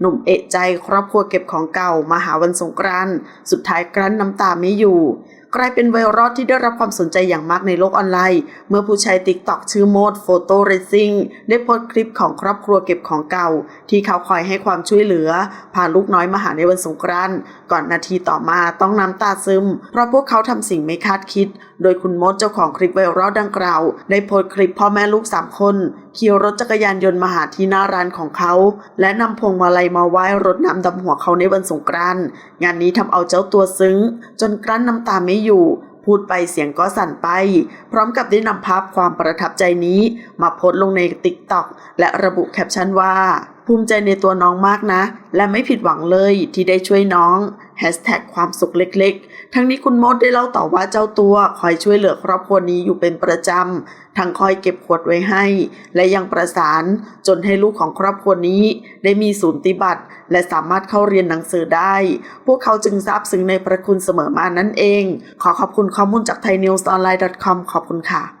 หนุ่มเอะใจครอบครัวเก็บของเก่ามาหาวันสงกรานต์สุดท้ายกลั้นน้ำตาไม่อยู่ กลายเป็นไวรัลที่ได้รับความสนใจอย่างมากในโลกออนไลน์ เมื่อผู้ใช้ติ๊กต็อกชื่อโมดโฟโต้เรซิ่งได้โพสต์คลิปของครอบครัวเก็บของเก่า ที่เขาคอยให้ความช่วยเหลือ พาลูกน้อยมาหาในวันสงกรานต์ก่อนนาทีต่อมาต้องน้ำตาซึม เพราะพวกเขาทำสิ่งไม่คาดคิด โดยคุณมดเจ้าของคลิปไวรัลดังกล่าว ได้โพสต์คลิปพ่อแม่ลูกสามคนขี่รถจักรยานยนต์มาหาที่หน้าร้านของเขา และนำพวงมาลัยมาไหว้รดน้ำดำหัวเขาในวันสงกรานต์งานนี้ทำเอาเจ้าตัวซึ้ง จนกลั้นน้ำตาไม่อยู่ พูดไปเสียงก็สั่นไป พร้อมกับได้นำภาพความประทับใจนี้ มาโพสต์ลงในติ๊กต็อกและระบุแคปชั่นว่า ภูมิใจในตัวน้องมากนะ และไม่ผิดหวังเลยที่ได้ช่วยน้องแฮชแท็กความสุขเล็กๆ ทั้งนี้คุณมดได้เล่าต่อว่าเจ้าตัวคอยช่วยเหลือครอบครัวนี้อยู่เป็นประจำ ทั้งคอยเก็บขวดไว้ให้ และยังประสานจนให้ลูกของครอบครัวนี้ ได้มีศูนย์ปฏิบัติ และสามารถเข้าเรียนหนังสือได้ พวกเขาจึงซาบซึ้งในพระคุณเสมอมานั่นเอง ขอขอบคุณข้อมูลจากไทยนิวส์ออนไลน์ .com ขอบคุณค่ะ